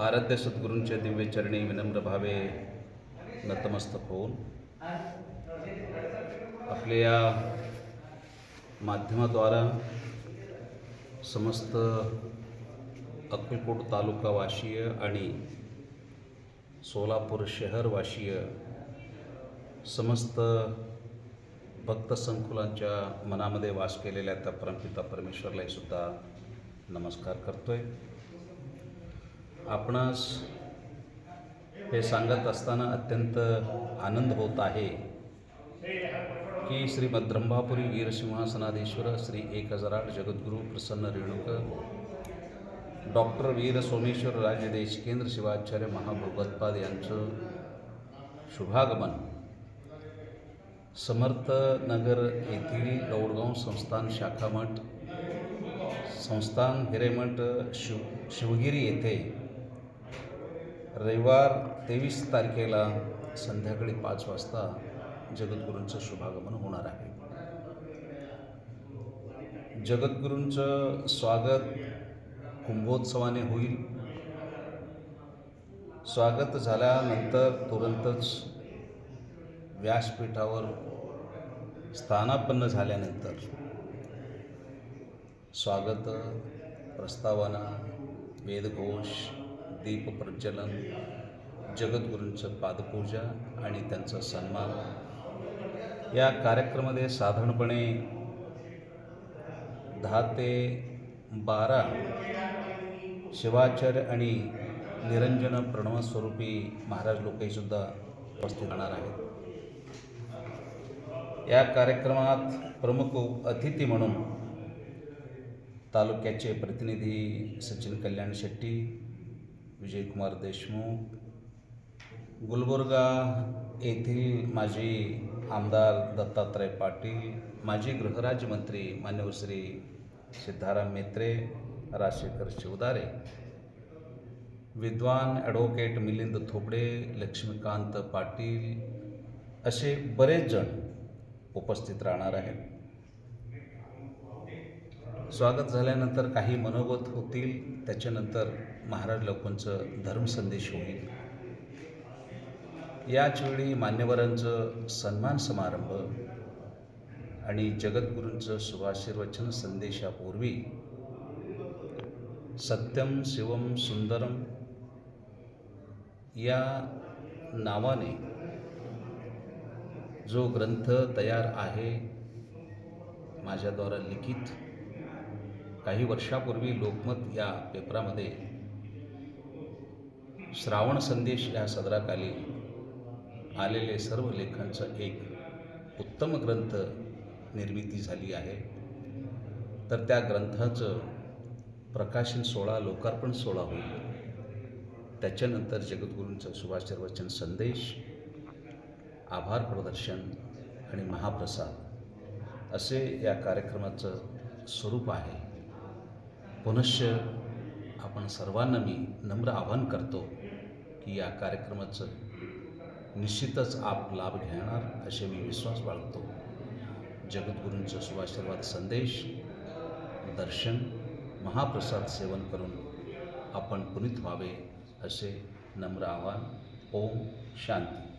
आराध्य सद्गुरूंच्या दिव्य चरणी विनम्र भावे नतमस्तक होऊन आपल्या या माध्यमाद्वारा समस्त अक्कलकोट तालुका वाशीय आणि सोलापूर शहर वाशीय समस्त भक्त संकुलांच्या मनामध्ये वास केलेल्या त्या परमपिता परमेश्वरलाही सुद्धा नमस्कार करतोय. आपणास हे सांगत असताना अत्यंत आनंद होत आहे की श्री मद्रंभापुरी वीरसिंहासनाधीश्वर श्री एक हजार आठ जगद्गुरू प्रसन्न रेणुक डॉक्टर वीर सोमेश्वर राजे देशकेंद्र शिवाचार्य महाभगवतपाद यांचं शुभागमन समर्थ नगर येथील गौडगाव संस्थान शाखामठ संस्थान हिरेमठ शिव शिवगिरी येथे रविवार तेवीस तारखेला संध्याकाळी पाच वाजता जगद्गुरूंचं शुभागमन होणार आहे. जगद्गुरूंचं स्वागत कुंभोत्सवाने होईल. स्वागत झाल्यानंतर तुरंतच व्यासपीठावर स्थानापन्न झाल्यानंतर स्वागत प्रस्तावना वेदघोष दीपप्रज्वलन जगद्गुरूंचं पादपूजा आणि त्यांचा सन्मान. या कार्यक्रमामध्ये साधारणपणे दहा ते बारा शिवाचार्य आणि निरंजन प्रणवस्वरूपी महाराज लोकहीसुद्धा उपस्थित राहणार आहेत. या कार्यक्रमात प्रमुख अतिथी म्हणून तालुक्याचे प्रतिनिधी सचिन कल्याण शेट्टी विजयकुमार देशमुख गुलबुर्गा येथील माजी आमदार दत्तात्रय पाटील माजी गृहराज्यमंत्री मान्यवर श्री सिद्धाराम मेत्रे राजशेखर शिवदारे विद्वान ॲडव्होकेट मिलिंद थोपडे लक्ष्मीकांत पाटील असे बरेच जण उपस्थित राहणार आहेत. स्वागत झाल्यानंतर काही मनोगत होतील त्याच्यानंतर महाराज लोकांचं धर्मसंदेश होईल. याच वेळी मान्यवरांचं सन्मान समारंभ आणि जगद्गुरूंचं शुभाशीर्वचन संदेशापूर्वी सत्यम शिवम सुंदरम या नावाने जो ग्रंथ तयार आहे माझ्याद्वारा लिखित काही वर्षापूर्वी लोकमत या पेपरामध्ये श्रावण संदेश या सदराखाली आलेले सर्व लेखांचं एक उत्तम ग्रंथ निर्मिती झाली आहे. तर त्या ग्रंथाचं प्रकाशन सोहळा लोकार्पण सोहळा होईल. त्याच्यानंतर जगद्गुरूंचं सुभाषचरवचन संदेश आभार प्रदर्शन आणि महाप्रसाद असे या कार्यक्रमाचं स्वरूप आहे. पुनश्च आपण सर्वांना मी नम्र आवाहन करतो की या कार्यक्रमाचं निश्चितच आप लाभ घेणार असे मी विश्वास बाळगतो. जगद्गुरूंचं सुभाशीर्वाद संदेश दर्शन महाप्रसाद सेवन करून आपण पुनीत व्हावे असे नम्र आवाहन. ओम शांती.